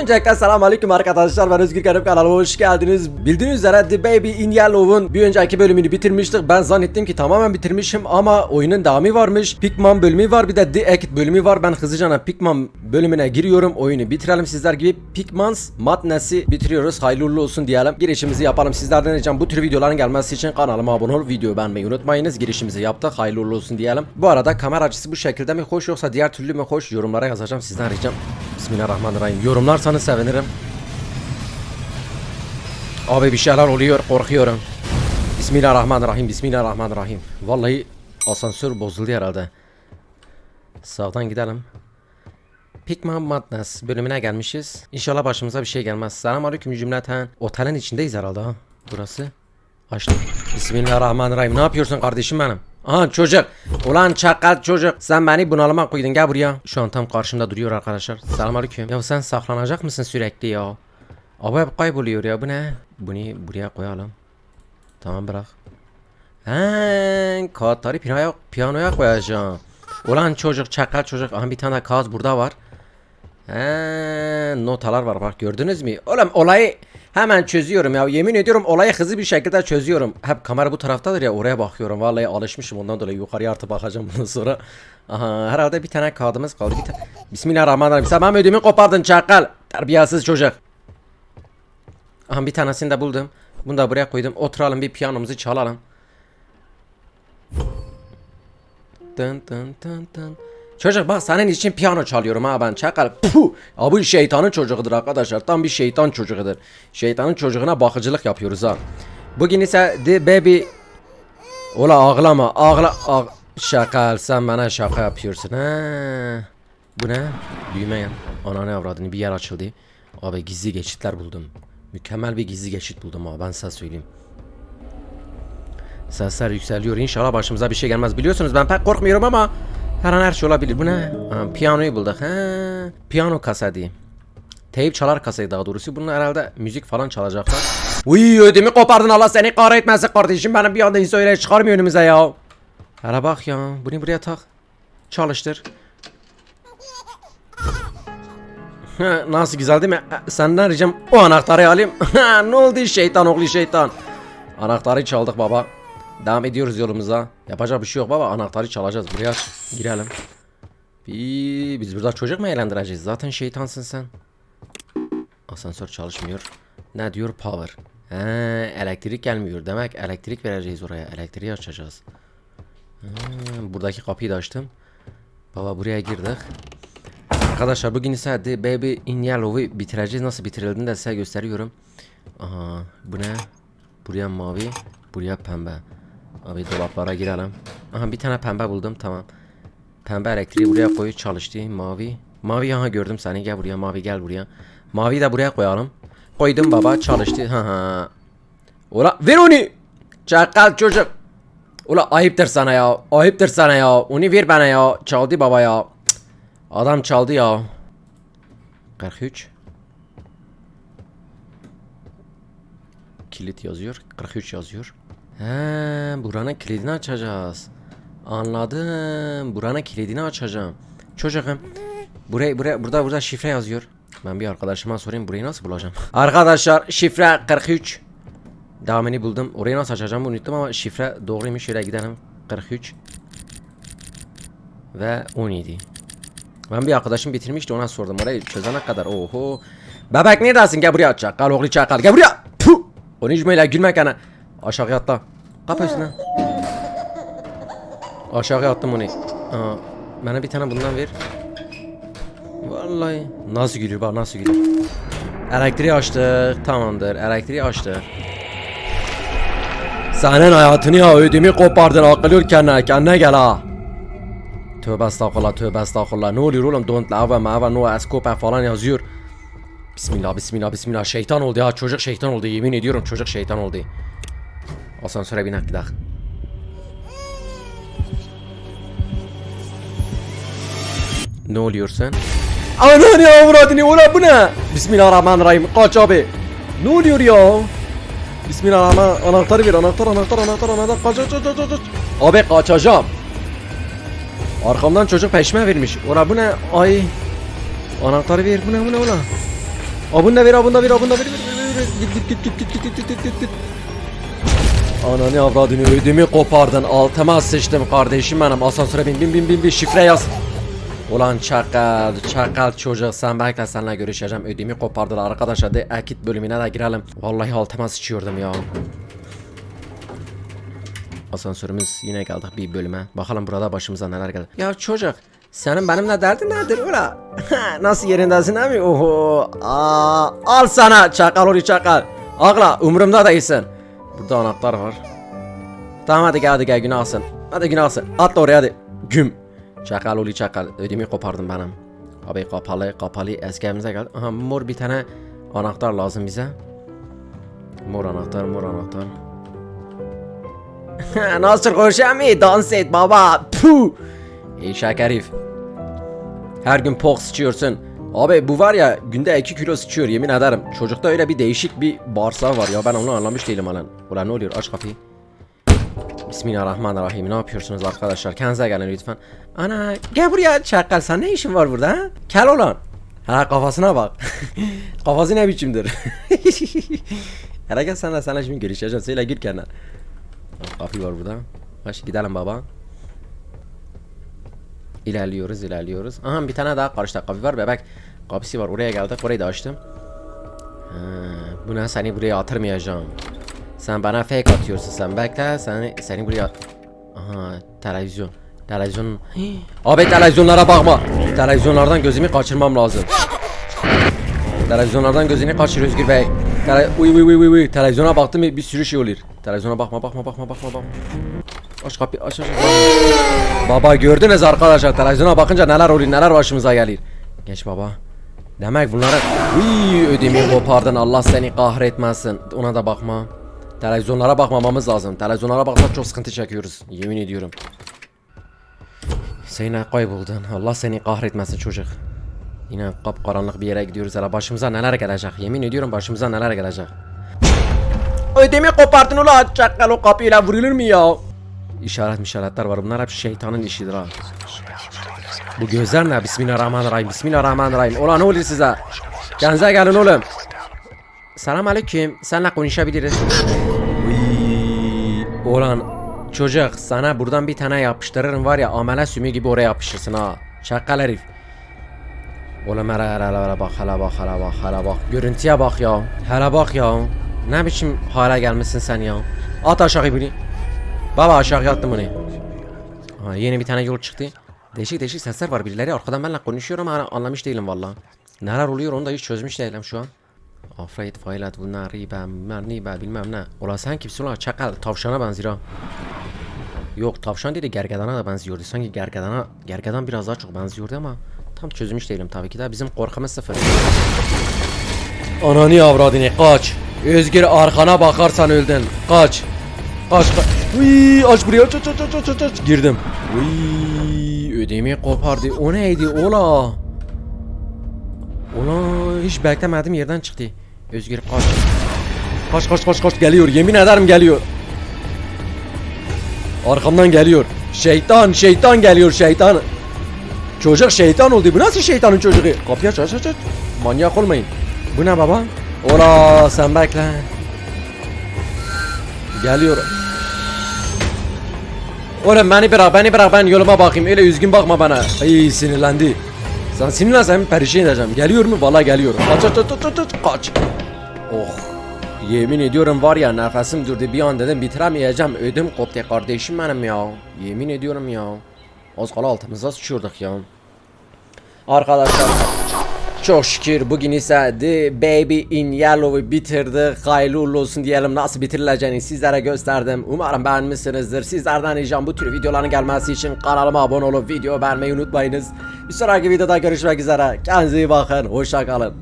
Öncelikle selam aleyküm arkadaşlar ben Özgür Garip kanalıma hoş geldiniz. Bildiğiniz üzere The Baby in Yellow'un bir önceki bölümünü bitirmiştik. Ben zannettim ki tamamen bitirmişim ama oyunun devamı varmış. Pikman bölümü var bir de The Act bölümü var. Ben hızlıca Pikman bölümüne giriyorum. Oyunu bitirelim sizler gibi. Pikman's Madness'i bitiriyoruz. Hayırlı uğurlu olsun diyelim. Girişimizi yapalım. Sizlerden ricam bu tür videoların gelmesi için kanalıma abone olup videoyu beğenmeyi unutmayınız. Girişimizi yaptık. Hayırlı uğurlu olsun diyelim. Bu arada kamera açısı bu şekilde mi hoş yoksa diğer türlü mü hoş yorumlara yazacağım. Sizden ricam. Bismillahirrahmanirrahim. Yorumlarsanız sevinirim. Abi bir şeyler oluyor korkuyorum. Bismillahirrahmanirrahim. Bismillahirrahmanirrahim. Vallahi asansör bozuldu herhalde. Sağdan gidelim. Pikman Madness bölümüne gelmişiz. İnşallah başımıza bir şey gelmez. Selamünaleyküm cümleten. Otelin içindeyiz herhalde ha. Burası. Açtım. Bismillahirrahmanirrahim. Ne yapıyorsun kardeşim benim? Aha çocuk. Ulan çakal çocuk. Sen beni bunalıma koydun gel buraya. Şu an tam karşımda duruyor arkadaşlar. Selamünaleyküm. Ya sen saklanacak mısın sürekli ya? Abi hep kayboluyor ya bu ne? Bunu buraya koyalım. Tamam bırak. He, kağıtları piyanoya, piyanoya koyacağım. Ulan çocuk çakal çocuk. Aha bir tane kağıt burada var. He, notalar var bak gördünüz mü? Oğlum olayı hemen çözüyorum ya. Yemin ediyorum olayı hızlı bir şekilde çözüyorum. Hep kamera bu taraftadır ya oraya bakıyorum. Vallahi alışmışım ondan dolayı yukarıya artı bakacağım bundan sonra. Aha herhalde bir tane kağıdımız kaldı. Bir tane. Bismillahirrahmanirrahim. Sen benim ödümü kopardın çakal. Terbiyesiz çocuk. Aha bir tanesini de buldum. Bunu da buraya koydum. Oturalım bir piyanomuzu çalalım. Dın dın dın dın. Çocuk bak senin için piyano çalıyorum ha ben çakal. Puh! Ya bu şeytanın çocuğudur arkadaşlar. Tam bir şeytan çocuğudur. Şeytanın çocuğuna bakıcılık yapıyoruz ha. Bugün ise The Baby Ola ağlama ağla ağ... Şakal sen bana şaka yapıyorsun ha. Bu ne? Düğme ya. Ananı avradını bir yer açıldı. Abi gizli geçitler buldum. Mükemmel bir gizli geçit buldum abi ben size söyleyeyim. Sesler yükseliyor. İnşallah başımıza bir şey gelmez. Biliyorsunuz ben pek korkmuyorum ama her an her şey olabilir. Bu ne? Ha, piyanoyu bulduk. Ha, piyano kaseti. Teyip çalar kaseti daha doğrusu. Bunun herhalde müzik falan çalacaklar. Uy ödümü kopardın Allah seni kahretmesin kardeşim. Benim bir anda insan öyle çıkarmıyor önümüze ya. Hele bak ya. Bunu buraya tak. Çalıştır. Nasıl güzel değil mi? Senden ricam o anahtarı alayım. Ne oldu şeytan oğlu şeytan. Anahtarı çaldık baba. Devam ediyoruz yolumuza. Yapacak bir şey yok baba. Anahtarı çalacağız. Buraya girelim. Bir, biz burada çocuk mu eğlendireceğiz? Zaten şeytansın sen. Asansör çalışmıyor. Ne diyor? Power. He, elektrik gelmiyor. Demek elektrik vereceğiz oraya. Elektriği açacağız. Ha, buradaki kapıyı da açtım. Baba buraya girdik. Arkadaşlar bugün ise The Baby in Yellow'u bitireceğiz. Nasıl bitirildiğini de size gösteriyorum. Aha bu ne? Buraya mavi, buraya pembe. Abi dolaplara girelim. Aha bir tane pembe buldum tamam. Pembe elektriği buraya koy çalıştı. Mavi. Mavi aha gördüm seni gel buraya mavi gel buraya. Mavi de buraya koyalım. Koydum baba çalıştı. Ha ha. Ula ver onu. Çakal çocuk. Ula ayıptır sana ya. Ayıptır sana ya. Onu ver bana ya. Çaldı baba ya. Adam çaldı ya. 43. Kilit yazıyor. 43 yazıyor. He, buranın kilidini açacağız. Anladım. Buranın kilidini açacağım. Çocuğum. Buraya buraya burada burada şifre yazıyor. Ben bir arkadaşıma sorayım burayı nasıl bulacağım. Arkadaşlar şifre 43. Devamını buldum. Orayı nasıl açacağımı unuttum ama şifre doğruymuş. Şöyle gidelim. 43 ve 17. Ben bir arkadaşım bitirmişti ona sordum. Orayı çözene kadar. Oho. Bebek neredesin? Gel buraya aç. Çakal oğlu çakal. Gel buraya. Puh. Konuşmayla gülmek ana. Aşağıya atla. Kapı üstüne. Aşağıya attım onu. Aa, bana bir tane bundan ver. Vallahi. Nasıl gülüyor bak nasıl gülüyor. Elektriği açtık. Tamamdır. Elektriği açtık. Senin hayatını ya ödümü kopardın akıl yok kendine kendine gel ha. Tövbe estağfurullah tövbe estağfurullah. Ne oluyor oğlum? Don't lava mava no escope falan yazıyor. Bismillah bismillah bismillah. Şeytan oldu ya çocuk şeytan oldu yemin ediyorum çocuk şeytan oldu. Asansöre binek gidelim. Ne oluyor sen? Anan ya avradını ola bu ne? Bismillahirrahmanirrahim. Kaç abi. Ne oluyor ya? Bismillahirrahmanirrahim. Anahtarı ver anahtar anahtar anahtar anahtar. Kaç kaç kaç kaç kaç. Abi kaçacağım. Arkamdan çocuk peşme vermiş. Ora bu ne? Ay. Anahtarı ver bu ne bu ne ola? Abunu da ver abunu da ver abunu da ver. ver, ver, ver. Git git git git git git git git git git. Ananı avradını ödümü kopardın altıma sıçtım kardeşim benim asansöre bin bin bin bin bin şifre yaz Ulan çakal çakal çocuk sen bekle seninle görüşeceğim ödümü kopardılar arkadaşlar de ekit bölümüne de girelim Vallahi altıma sıçıyordum ya Asansörümüz yine geldik bir bölüme bakalım burada başımıza neler geldi Ya çocuk senin benimle derdin nedir ula? Nasıl yerindesin abi? Oho. Aa, al sana çakal ori çakal. Ağla umurumda değilsin. Burada anahtar var. Tamam hadi gel hadi gel günahsın. Hadi günahsın. Atla oraya hadi. Güm. Çakal oli çakal. Ödümü kopardım benim. Abi kapalı kapalı eski geldi. Aha mor bir tane anahtar lazım bize. Mor anahtar mor anahtar. Nasıl konuşamıyor? Dans et baba. Puh. İşak herif. Her gün pok sıçıyorsun. Abi bu var ya günde 2 kilo sıçıyor yemin ederim. Çocukta öyle bir değişik bir bağırsağı var ya ben onu anlamış değilim halen. Ulan ne oluyor aç kapıyı. Bismillahirrahmanirrahim ne yapıyorsunuz arkadaşlar kendinize gelin lütfen. Ana gel buraya çakal sen ne işin var burada ha? Kel olan. Ha kafasına bak. Kafası ne biçimdir. Hele gel sen de sana şimdi görüşeceğim. Söyle gir kendine. Kapı var burada. Baş gidelim baba. İlerliyoruz ilerliyoruz. Aha bir tane daha karşıda kapı var bebek. Kapısı var oraya geldik orayı da açtım. Ha, buna seni buraya atırmayacağım. Sen bana fake atıyorsun sen bekle seni seni buraya Aha televizyon. Televizyon. Abi televizyonlara bakma. Televizyonlardan gözümü kaçırmam lazım. Televizyonlardan gözünü kaçır Özgür Bey. Tele uy uy uy uy. Televizyona baktım bir sürü şey olur. Televizyona bakma bakma bakma bakma bakma. Aç kapıyı aç aç. Baba gördünüz arkadaşlar televizyona bakınca neler oluyor neler başımıza gelir. Geç baba. Demek bunlara Uy ödemi kopardın Allah seni kahretmesin. Ona da bakma. Televizyonlara bakmamamız lazım. Televizyonlara bakmak çok sıkıntı çekiyoruz. Yemin ediyorum. Sen yine kayboldun. Allah seni kahretmesin çocuk. Yine kapkaranlık bir yere gidiyoruz. Hele başımıza neler gelecek. Yemin ediyorum başımıza neler gelecek. Ödemi kopardın ulan. Çakal o kapıyla vurulur mu ya? İşaret işaretler var. Bunlar hep şeytanın işidir ha. Bu gözler ne? Bismillahirrahmanirrahim. Bismillahirrahmanirrahim. Ulan ne oluyor size? Kendinize gelin oğlum. Selam aleyküm. Seninle konuşabiliriz. Uy, Ulan çocuk sana buradan bir tane yapıştırırım var ya amele sümü gibi oraya yapışırsın ha. Çakal herif. Oğlum hele hele hele bak hele bak hele bak hele bak. Görüntüye bak ya. Hele bak ya. Ne biçim hale gelmişsin sen ya. At aşağı bunu. Baba aşağı attım bunu. Ha, yeni bir tane yol çıktı. Değişik değişik sesler var. Birileri arkadan benimle konuşuyor ama anlamış değilim valla. Neler oluyor onu da hiç çözmüş değilim şu an. Afraid failat bunlar riba bunlar niba bilmem ne. Ulan sen kimsin ulan çakal tavşana benziyor. Yok tavşan değil de gergedana da benziyordu. Sanki gergedana, gergedan biraz daha çok benziyordu ama tam çözmüş değilim tabii ki de bizim korkumuz sıfır. Ananı avradını kaç. Özgür arkana bakarsan öldün. Kaç. Kaç. Uy, aç buraya aç aç aç aç aç aç. Girdim. Uy, ödemi kopardı. O neydi ola? Ola hiç beklemedim yerden çıktı. Özgür kaç. Kaç kaç kaç kaç geliyor. Yemin ederim geliyor. Arkamdan geliyor. Şeytan şeytan geliyor şeytan. Çocuk şeytan oldu. Bu nasıl şeytanın çocuğu? Kapıyı aç aç aç. aç. Manyak olmayın. Bu ne baba? Ola sen bekle. Geliyor. Oğlum beni bırak beni bırak ben yoluma bakayım öyle üzgün bakma bana. Ay sinirlendi. Sen sinirlensen perişan edeceğim. Geliyor mu? Valla geliyor. Kaç kaç kaç kaç kaç. Oh. Yemin ediyorum var ya nefesim durdu bir an dedim bitiremeyeceğim. Ödüm koptu kardeşim benim ya. Yemin ediyorum ya. Az kala altımıza sıçıyorduk ya. Arkadaşlar çok şükür bugün ise The Baby in Yellow'u bitirdik. Hayırlı uğurlu olsun diyelim. Nasıl bitirileceğini sizlere gösterdim. Umarım beğenmişsinizdir. Sizlerden ricam bu tür videoların gelmesi için kanalıma abone olup video beğenmeyi unutmayınız. Bir sonraki videoda görüşmek üzere. Kendinize iyi bakın. Hoşça kalın.